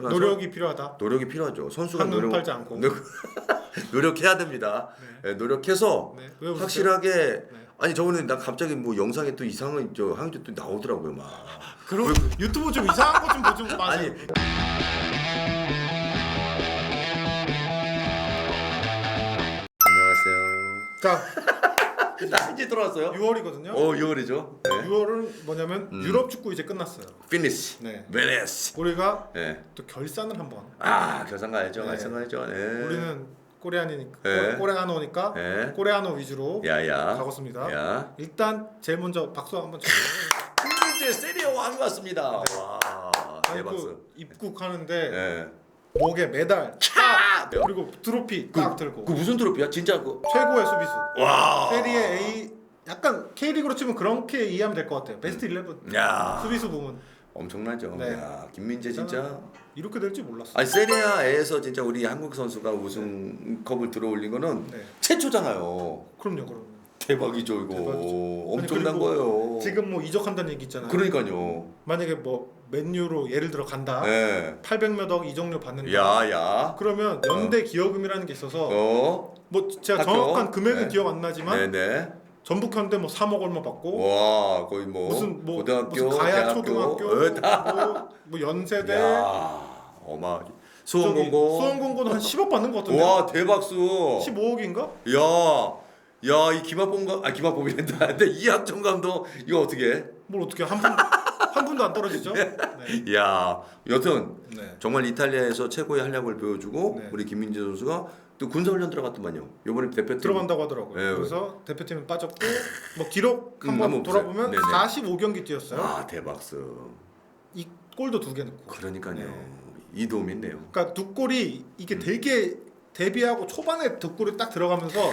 노력이 필요하다. 노력이 필요하죠. 선수가 한눈 노력 팔지 않고. 노- 노력해야 됩니다. 네. 예, 노력해서 네. 왜 웃으세요? 확실하게 네. 아니 저번에 나 갑자기 뭐 영상에 또 이상한 저 항주 또 나오더라고요 막. 그럼 유튜브 좀 이상한 거 좀 보지 마세요. 아니 안녕하세요. 자, 나 이제 들어왔어요. 6월이거든요. 어 6월이죠. 네. 6월은 뭐냐면 음. 유럽 축구 이제 끝났어요. 피니시. 네. 베네스. 우리가 예. 또 결산을 한번. 아 결산 가야죠. 네. 결산 가야죠. 네. 우리는 코레안이니까 네. 코레아노니까 네. 코레아노 위주로 야야. 가겠습니다. 야. 일단 제일 먼저 박수 한번 쳐주세요. 이제 세리오 왕 같습니다. 와 대박스. 그 입국하는데 예. 목에 메달 딱 그리고 트로피 딱 들고 그 무슨 트로피야? 진짜 그. 최고의 수비수. 와. 세리에 A 약간 K리그로 치면 그렇게 이해하면 될 것 같아요. 베스트 11 야. 수비수 부문 엄청나죠. 네. 야 김민재 진짜. 이렇게 될줄 몰랐어. 아니 세리아에서 진짜 우리 한국 선수가 우승컵을 들어올린 거는 네. 최초잖아요. 그럼요, 그럼. 대박이죠 이거. 대박이죠. 엄청난 아니, 그리고 거예요. 지금 뭐 이적한다는 얘기 있잖아요. 그러니까요. 만약에 뭐 맨유로 예를 들어 간다. 예. 800몇 억 이적료 받는다. 야야. 그러면 연대 기여금이라는 게 있어서 어. 뭐 제가 학교? 정확한 금액은 네. 기억 안 나지만 네네. 전북 현대 뭐 3억 얼마 받고 와 거의 뭐 무슨 뭐 고등학교, 무슨 가야 대학교, 초등학교 어, 다. 뭐, 뭐 연세대 야 어마 저기 수원공고. 수원공고는 한 10억 받는 것 같은데. 와 대박수. 15억인가? 야. 야, 이 김학봉 감, 아 김학봉이란다. 근데 이학정 감독 이거 어떻게? 해? 뭘 어떻게 한분 한 분도 안 떨어지죠? 네. 야, 여튼 네. 정말 이탈리아에서 최고의 활약을 보여주고 네. 우리 김민재 선수가 또 군사훈련 들어갔더만요. 요번에 대표팀 들어간다고 하더라고요. 네. 그래서 대표팀은 빠졌고 뭐 기록 음, 한번 한번 돌아보면 보세요. 네네. 45경기 뛰었어요. 아 대박스. 이 골도 두 개 넣고. 그러니까요. 네. 이 도움이 있네요. 그러니까 두 골이 음. 이게 되게 데뷔하고 초반에 두 골이 딱 들어가면서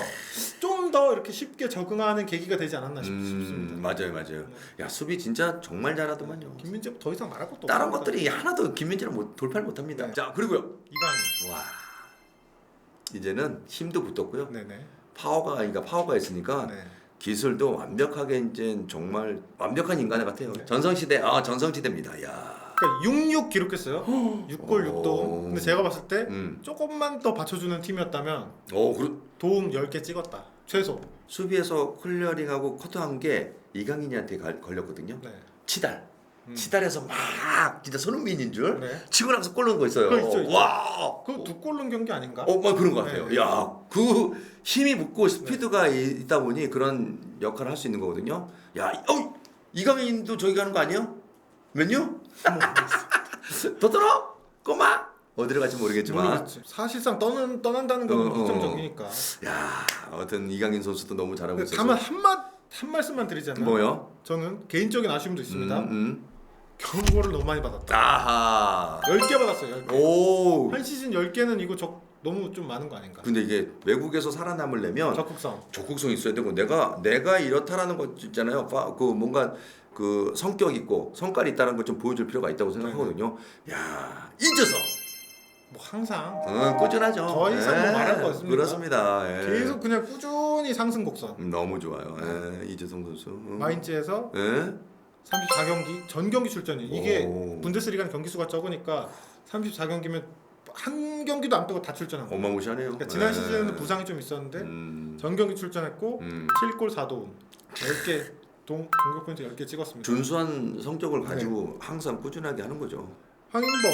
좀 더 이렇게 쉽게 적응하는 계기가 되지 않았나 싶, 음, 싶습니다. 맞아요, 맞아요. 야 수비 진짜 정말 잘하더만요. 김민재 더 이상 말할 것도 다른 없습니다. 것들이 하나도 김민재를 못 돌파를 못합니다. 네. 자 그리고요. 이강인. 와 이제는 힘도 붙었고요. 네네. 파워가 그러니까 파워가 있으니까 네. 기술도 완벽하게 이제 정말 완벽한 인간 같아요. 전성시대 아 전성시대입니다. 야. 그러니까 66 기록했어요. 6골 오. 6도움. 근데 제가 봤을 때 음. 조금만 더 받쳐주는 팀이었다면 어 그리고 도움 10개 찍었다. 최소. 수비에서 클리어링하고 커트한 게 이강인이한테 갈- 걸렸거든요. 네. 치달. 음. 치달에서 막 진짜 손흥민인 줄 네. 치고 나서 골 넣은 거 있어요. 그거 있죠, 있죠. 와. 그두골 넣은 경기 아닌가? 어, 막 그런 것 같아요. 네. 야, 그 힘이 붙고 스피드가 이- 있다 보니 그런 역할을 할 수 있는 거거든요. 야, 어, 이강인도 저기 가는 거 아니에요? 맨유? 더 떨어? 꼬마? 어디로 갈지 모르겠지만. 모르겠지. 사실상 떠는 떠난다는 건 어, 어. 확정적이니까. 야, 아무튼 이강인 선수도 너무 잘하고 있어서. 다만 한말 한 말씀만 드리자면 뭐요? 저는 개인적인 아쉬움도 있습니다. 음, 음. 경고를 너무 많이 받았다. 아하. 10개 받았어요. 10개. 오. 한 시즌 10개는 이거 적 너무 좀 많은 거 아닌가? 근데 이게 외국에서 살아남으려면 적극성. 적극성이 있어야 되고 내가 내가 이렇다라는 거 있잖아요. 파- 그 뭔가 그 성격 있고 성깔이 있다는 걸 좀 보여줄 필요가 있다고 생각하거든요. 야 이재성, 뭐 항상 응, 꾸준하죠. 더 이상 뭐 말할 거 없습니다. 그렇습니다. 예. 계속 그냥 꾸준히 상승 곡선. 음, 너무 좋아요. 예, 이재성 선수. 응. 마인츠에서 예? 34경기 전 경기 출전이 이게 오. 분데스리가는 경기 수가 적으니까 34경기면 한 경기도 안 빼고 다 출전한 거예요. 어마무시하네요. 그러니까 지난 예. 시즌에는 부상이 좀 있었는데 음, 전 경기 출전했고 음. 7골 4도움 10개 동 공격 포인트 10개 찍었습니다. 준수한 성적을 가지고 항상 꾸준하게 하는 거죠. 황인범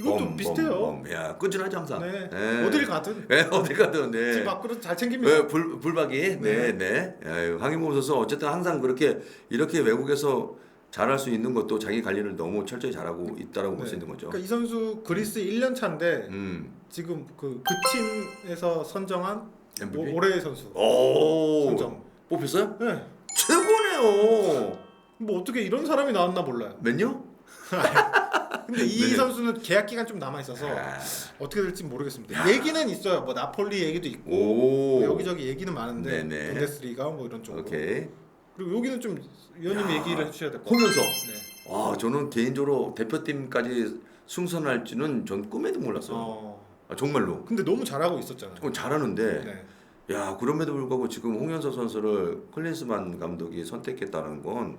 이것도 범, 비슷해요. 범, 범. 야 꾸준하죠 항상. 네. 예. 어딜 가든 예, 어딜 가든 네. 집 밖으로 잘 챙깁니다. 네, 불 불박이 네, 네. 아유, 황인범 선수 어쨌든 항상 그렇게 이렇게 외국에서 잘할 수 있는 것도 자기 관리를 너무 철저히 잘하고 있다라고 볼수 네. 있는 거죠. 그러니까 이 선수 그리스 1년 차인데 음. 지금 그, 그 팀에서 선정한 MVP? 오, 올해의 선수 오. 선정. 뽑혔어요? 네. 최고네요. 뭐 어떻게 이런 사람이 나왔나 몰라요. 몇요? 근데 이 네네. 선수는 계약 기간 좀 남아 있어서 아. 어떻게 될지 모르겠습니다. 얘기는 있어요. 뭐 나폴리 얘기도 있고 오. 뭐 여기저기 얘기는 많은데 네네. 분데스리가 뭐 이런 쪽으로. 오케이. 그리고 여기는 좀 위원님 야. 얘기를 해주셔야 될 것 같아요. 홍현석. 네. 와, 저는 개인적으로 대표팀까지 승선할 줄은 전 꿈에도 몰랐어요. 어. 아, 정말로. 근데 너무 잘하고 있었잖아요. 어, 잘하는데 네. 야 그럼에도 불구하고 지금 홍현석 선수를 클린스만 감독이 선택했다는 건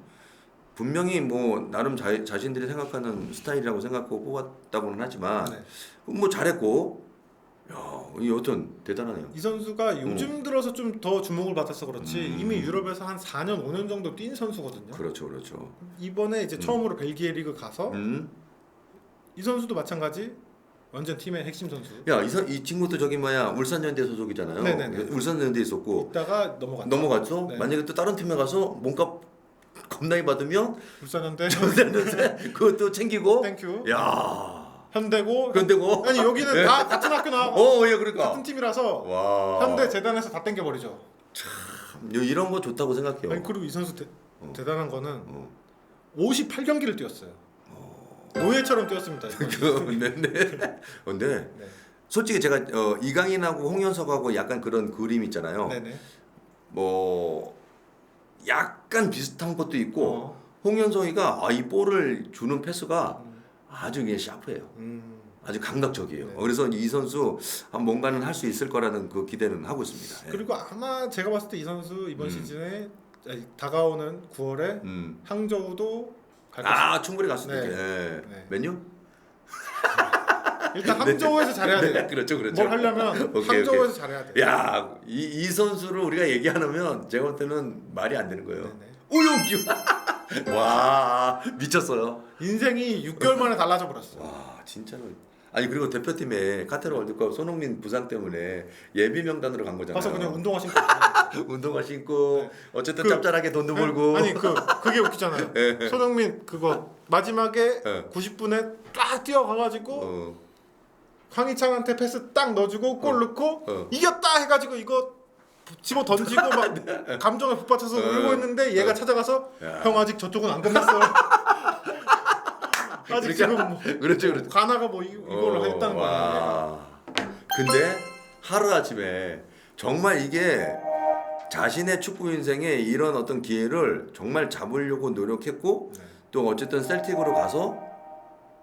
분명히 뭐 나름 자, 자신들이 생각하는 스타일이라고 생각하고 뽑았다고는 하지만 네. 뭐 잘했고 야, 이 여튼 대단하네요. 이 선수가 요즘 들어서 좀 더 주목을 받아서 그렇지 음. 이미 유럽에서 한 4년 5년 정도 뛴 선수거든요. 그렇죠, 그렇죠. 이번에 이제 음. 처음으로 벨기에 리그 가서 음. 이 선수도 마찬가지 완전 팀의 핵심 선수. 야, 이, 선- 이 친구도 저기 뭐야 울산연대 소속이잖아요. 네네네. 울산연대 있었고 있다가 넘어갔죠. 넘어갔죠. 네. 만약에 또 다른 팀에 가서 몸값 겁나게 받으면 울산 현대 전대는데 그것도 챙기고. 땡큐. 야, 현대고 그런데고. 아니 여기는 네. 다 같은 학교 나와고 어, 예, 그러니까. 같은 팀이라서 와. 현대 재단에서 다 땡겨 버리죠. 참, 이런 거 좋다고 생각해요. 아니 그리고 이 선수 대, 어. 대단한 거는 어. 58경기를 뛰었어요. 노예처럼 뛰었습니다. 그, 근데, 근데, 근데 네. 솔직히 제가 어, 이강인하고 홍현석하고 약간 그런 그림 있잖아요. 네네. 뭐 약간 비슷한 것도 있고 어. 홍현석이가 아, 이 볼을 주는 패스가 음. 아주 그냥 샤프해요. 음. 아주 감각적이에요. 네. 그래서 이 선수 한 뭔가는 할 수 있을 거라는 그 기대는 하고 있습니다. 예. 그리고 아마 제가 봤을 때 이 선수 이번 음. 시즌에 다가오는 9월에 음. 항저우도. 아 충분히 갈 수도 네. 있게. 예. 네. 메뉴? 일단 항저우에서 잘해야 돼요. 네, 그렇죠, 그렇죠. 뭘 하려면 오케이, 항저우에서 잘해야 돼요. 야, 이, 이 선수를 우리가 얘기하면 제가 볼 때는 말이 안 되는 거예요. 우영규. 와, 미쳤어요. 인생이 6개월 만에 달라져 버렸어. 와, 진짜로. 아니 그리고 대표팀에 카타르 월드컵 손흥민 부상 때문에 예비 명단으로 간 거잖아요. 가서 그냥 운동화 신고. 있어요. 운동화 신고 네. 어쨌든 그- 짭짤하게 돈도 벌고. 아니 그 그게 웃기잖아요. 예. 손흥민 그거 마지막에 예. 90분에 쫙 뛰어가가지고 어, 황희창한테 패스 딱 넣어주고 골 어. 넣고 어. 이겼다 해가지고 이거 집어 던지고 막 감정에 북받쳐서 어. 울고 있는데 얘가 어. 찾아가서 야. 형 아직 저쪽은 안 끝났어. 아직 지금 뭐 그렇죠, 그렇죠. 가나가 뭐 이, 이걸로 어, 했다는 거야. 와. 근데 하루 아침에 정말 이게 자신의 축구 인생에 이런 어떤 기회를 정말 잡으려고 노력했고 네. 또 어쨌든 셀틱으로 가서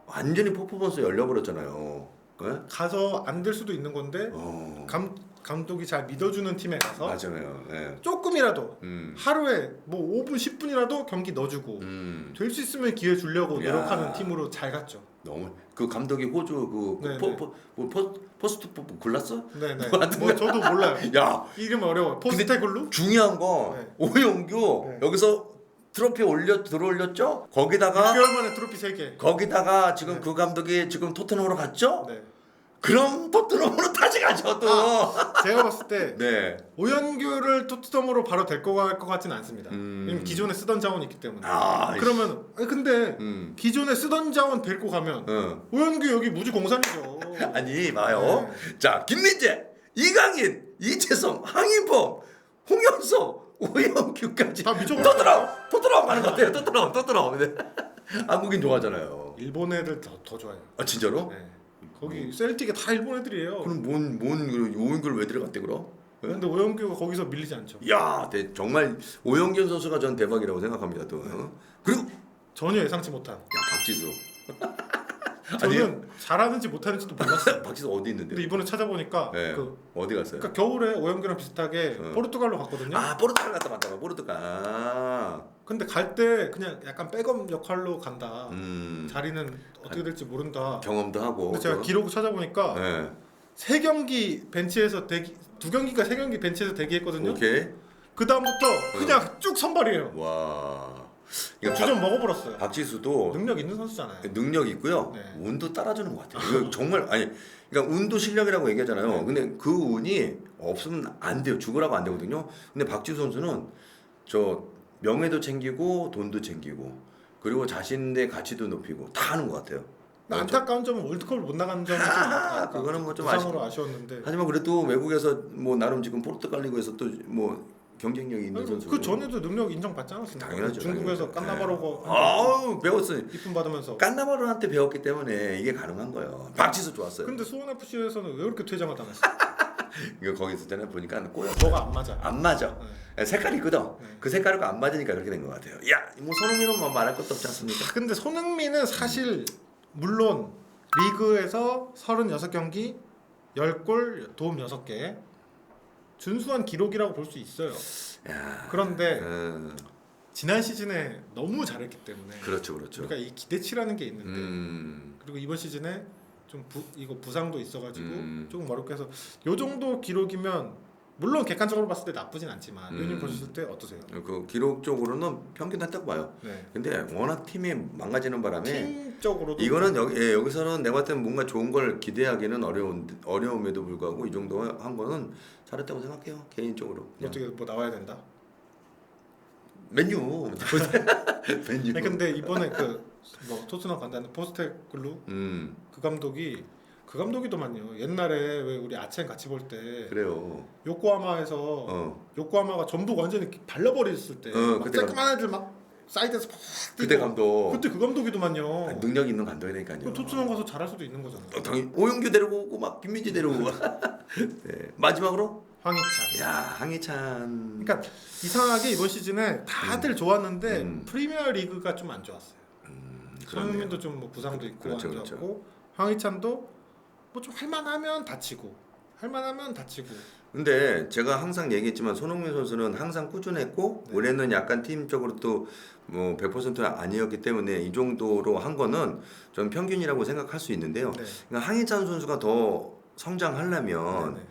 완전히 퍼포먼스 열려버렸잖아요. 예? 가서 안 될 수도 있는 건데 어, 감 감독이 잘 믿어주는 팀에 가서 맞아요. 예. 조금이라도 음, 하루에 뭐 5분 10분이라도 경기 넣어주고 음, 될수 있으면 기회 주려고 야. 노력하는 팀으로 잘 갔죠. 너무 그 감독이 호주 그 네, 포, 네. 포, 뭐 포, 포스트 포 골랐어? 네네. 뭐 뭐 저도 몰라요. 야 이름 어려워. 포스테글루? 중요한 거 네. 오영규 네. 여기서 트로피 올려 들어올렸죠? 거기다가 6개월 만에 트로피 3개. 거기다가 지금 네. 그 감독이 지금 토트넘으로 갔죠? 네. 그럼 토트넘으로 다시 가죠 또. 제가 봤을 때 네. 오연규를 토트넘으로 바로 데리고 갈 것 같지는 않습니다. 음. 왜냐면 기존에 쓰던 자원이 있기 때문에. 아, 그러면 아니, 근데 음. 기존에 쓰던 자원 데리고 가면 어. 오연규 여기 무주 공산이죠. 아니 봐요. 네. 자 김민재, 이강인, 이채성, 황인범, 홍영석, 오영규까지 다 미쳐버렸어요. 토트넘, 토트넘 가는 것 같아요. 토트넘, 토트넘. 네. 한국인 좋아하잖아요. 일본 애들 더, 더 좋아요. 아 진짜로? 네. 거기 셀틱에 다 일본 애들이에요. 그럼 뭔 뭔 오영규를 왜 들어갔대 그럼? 네? 근데 오영규가 거기서 밀리지 않죠. 야, 대, 정말 오영균 선수가 전 대박이라고 생각합니다 또. 어? 그리고 야 전혀 예상치 못한. 박지수. 저는 잘하는지 못하는지도 몰랐어요. 박지수 어디 있는데? 근데 이번에 찾아보니까 네. 그 어디 갔어요? 그러니까 겨울에 오영규랑 비슷하게 어. 포르투갈로 갔거든요. 아 포르투갈 갔다 왔다가 포르투갈. 아, 근데 갈 때 그냥 약간 백업 역할로 간다. 음 자리는 어떻게 될지 모른다. 경험도 하고. 근데 제가 또. 기록 찾아보니까 네. 세 경기 벤치에서 대기 두 경기가 세 경기 벤치에서 대기했거든요. 오케이. 그 다음부터 그냥 쭉 선발이에요. 와. 이거 주전 먹어버렸어요. 박, 박지수도 능력 있는 선수잖아요. 능력 있고요. 네. 운도 따라주는 것 같아요. 이거 정말 아니 그러니까 운도 실력이라고 얘기하잖아요. 네. 근데 그 운이 없으면 안 돼요. 죽으라고 안 되거든요. 근데 박지수 선수는 저 명예도 챙기고 돈도 챙기고 그리고 자신의 가치도 높이고 다 하는 것 같아요. 근데 안타까운 점은 월드컵을 못 나가는 점이 좀 아, 그거는 뭐좀 부상으로 아쉬웠는데. 하지만 그래도 외국에서 뭐 나름 지금 포르투갈 리그에서 또 뭐 경쟁력이 있는 선수. 그 전에도 능력 인정받지 않았습니까? 당연하죠. 중국에서. 깐나바로고 아우 배웠어요. 이쁨 받으면서. 깐나바로한테 배웠기 때문에 이게 가능한 거예요. 박지수 좋았어요. 근데 수원 FC에서는 왜 그렇게 퇴장을 당했어? 이거 거기 있을 때는 보니까 꼬여. 뭐가 안 맞아. 안 맞아. 네. 색깔이 있거든. 네. 그 색깔하고 안 맞으니까 그렇게 된 것 같아요. 야, 뭐 손흥민은 뭐 말할 것도 없지 않습니까? 근데 손흥민은 사실 물론 리그에서 36경기 10골 도움 6개 준수한 기록이라고 볼 수 있어요. 야, 그런데 음, 지난 시즌에 너무 잘했기 때문에 그렇죠, 그렇죠. 우리가 이 기대치라는 게 있는데 음, 그리고 이번 시즌에 좀 부, 이거 부상도 있어가지고 음. 조금 어렵게 해서 요 정도 기록이면 물론 객관적으로 봤을 때 나쁘진 않지만 음. 의원님 보셨을 때 어떠세요? 그 기록적으로는 평균 했다고 봐요. 네. 근데 워낙 팀이 망가지는 바람에 팀적으로도 이거는 여기 예, 여기서는 내가 봤을 때 뭔가 좋은 걸 기대하기는 어려운 어려움에도 불구하고 이 정도 한 거는 잘했다고 생각해요 개인적으로. 그냥. 어떻게 뭐 나와야 된다. 맨유. 아니, 근데 이번에 그 뭐 토트넘 간다는 포스테글루 음 그 감독이 그 감독이 더만요. 옛날에 왜 우리 아첸 같이 볼 때 그래요. 요코하마에서 어 요코하마가 전북 완전히 발라버렸을 때 어, 막 그때 감- 쬐끄만 애들 막 사이드에서 막 그때 뛰고 감독 그때 그 감독이더만요. 아, 능력 있는 감독이니까요. 그 토트넘 가서 잘할 수도 있는 거잖아요. 어, 당연히 오영규 데리고 오고 막 김민지 데리고 오고. 네. 마지막으로 황희찬. 야 항해찬. 그러니까 이상하게 이번 시즌에 다들 좋았는데 음. 프리미어 리그가 좀 안 좋았어요. 그렇네요. 손흥민도 좀뭐 부상도 있고 그렇죠, 안 그렇죠. 좋았고 황희찬도 뭐 좀 할만하면 다치고 할만하면 다치고 근데 제가 항상 얘기했지만 손흥민 선수는 항상 꾸준했고 네. 올해는 약간 팀적으로 또 뭐 100%는 아니었기 때문에 이 정도로 한 거는 좀 평균이라고 생각할 수 있는데요. 네. 그러니까 항해찬 선수가 더 성장하려면 네네.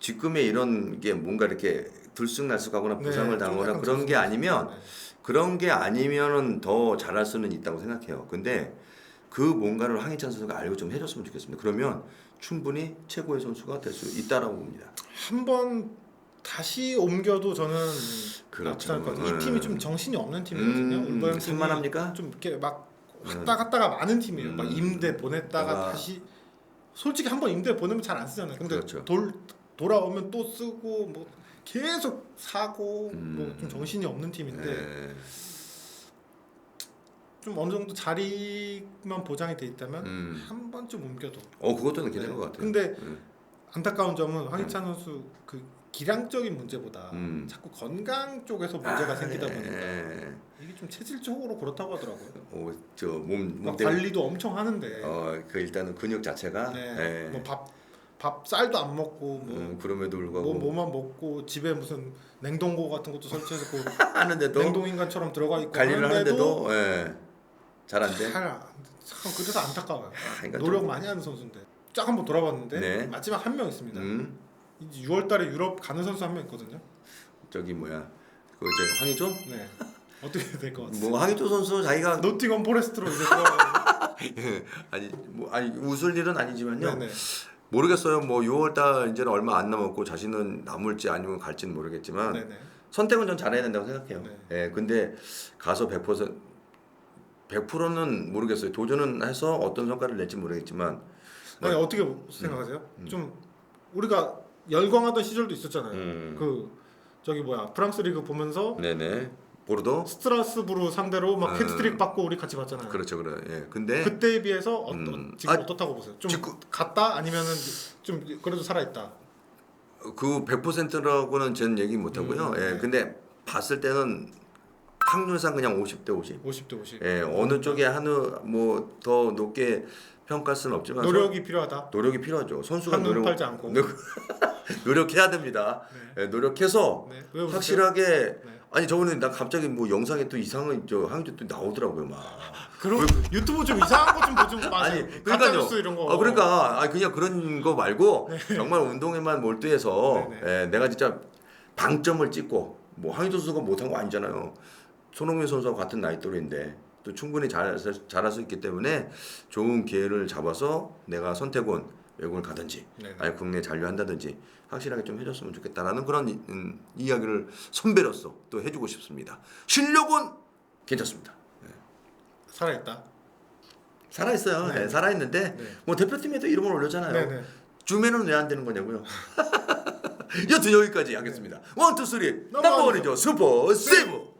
지금의 이런 게 뭔가 이렇게 들쑥날쑥하거나 네, 부상을 좀 당하거나 그런 게 아니면 네. 그런 게 아니면은 더 잘할 수는 있다고 생각해요. 근데 그 뭔가를 항해찬 선수가 알고 좀 해줬으면 좋겠습니다. 그러면 충분히 최고의 선수가 될 수 있다라고 봅니다. 한번 다시 옮겨도 저는 그렇죠. 나쁘지 않을 것 같아요. 네. 이 팀이 좀 정신이 없는 팀이거든요. 음, 울버햄튼이 산만합니까? 좀 이렇게 막 왔다 갔다가 많은 팀이에요. 막 음. 임대 보냈다가 내가- 다시 솔직히 한 번 임대 보내면 잘 안 쓰잖아요. 근데 그렇죠. 돌 돌아오면 또 쓰고 뭐 계속 사고 음. 뭐좀 정신이 없는 팀인데 네. 좀 어느 정도 자리만 보장이 돼 있다면 음. 한 번쯤 옮겨도 어 그것도 괜찮은 네. 것 같아요. 근데 음. 안타까운 점은 황희찬 선수 그 기량적인 문제보다 음. 자꾸 건강 쪽에서 문제가 아, 생기다 예. 보니까 이게 좀 체질적으로 그렇다고 하더라고요. 어, 저몸 막몸 관리도 엄청 하는데 어그 일단은 근육 자체가 네. 예. 뭐밥 밥 쌀도 안 먹고 뭐, 음, 그럼에도 뭐 불구하고 뭐 만 먹고 집에 무슨 냉동고 같은 것도 설치해서 그 하는데도 냉동 인간처럼 들어가 있고 관리를 하는데도 하는데도 예. 잘 안 돼. 잘 안- 참 그래서 안타까워요. 그러니까 노력 좀- 많이 하는 선수인데 쫙 한번 돌아봤는데 네. 마지막 한 명 있습니다. 음, 이제 6월달에 유럽 가는 선수 한 명 있거든요. 저기 뭐야 그 이제 황희조? 네 어떻게 될 것 같아요? 뭐 황희조 선수 자기가 노팅엄 포레스트로 이제 들어가요. 아니 뭐 아니 웃을 일은 아니지만요. 네네. 모르겠어요. 뭐 6월달 이제는 얼마 안 남았고 자신은 남을지 아니면 갈지는 모르겠지만 네네. 선택은 전 잘해야 된다고 생각해요. 네. 예, 근데 가서 100% 100%는 모르겠어요. 도전은 해서 어떤 성과를 낼지 모르겠지만 아니 어떻게 생각하세요? 좀 우리가 열광하던 시절도 있었잖아요. 음. 그 저기 뭐야 프랑스 리그 보면서 네네 보르도 스트라스부르 상대로 막 음. 헤트트릭 받고 우리 같이 봤잖아요. 그렇죠, 그래. 예, 근데 그때에 비해서 어, 음. 지금 아, 어떻다고 보세요? 좀 직구- 갔다 아니면은 좀 그래도 살아 있다. 그 100%라고는 저는 얘기 못 하고요. 음, 예, 네. 근데 봤을 때는 확률상 그냥 50대 50. 50대 50. 예, 어느 쪽에 하느 뭐 더 높게 평가할 수는 없지만 노력이 필요하다. 선- 노력이 필요하죠. 선수가 노력 팔지 않고. 노- 노력해야 됩니다. 예, 노력해서 네. 왜? 확실하게 네. 아니 저번에 나 갑자기 뭐 영상에 또 이상한 저 항조 또 나오더라고요 막. 그럼 유튜브 좀 이상한 거 좀 보지 마세요. 아니 가짜 그러니까요. 이런 거. 아 그러니까 아 그냥 그런 거 말고 정말 운동에만 몰두해서 네, 예, 내가 진짜 방점을 찍고 뭐 황희조 선수가 못한 거 아니잖아요. 손흥민 선수와 같은 나이 또래인데 또 충분히 잘 잘할 수 있기 때문에 좋은 기회를 잡아서 내가 선택은 외국을 가든지 네. 아니 국내에 잔류한다든지 확실하게 좀 해줬으면 좋겠다라는 그런 이- 음, 이야기를 선배로서 또 해주고 싶습니다. 실력은 괜찮습니다. 살아 있다. 살아 있어요. 네. 살아 있는데 네. 뭐 대표팀에도 이름을 올렸잖아요. 주면은 왜 안 되는 거냐고요. 여튼 여기까지 하겠습니다. 원, 투, 쓰리. 넘버 넘버 원이죠. 슈퍼 세이브.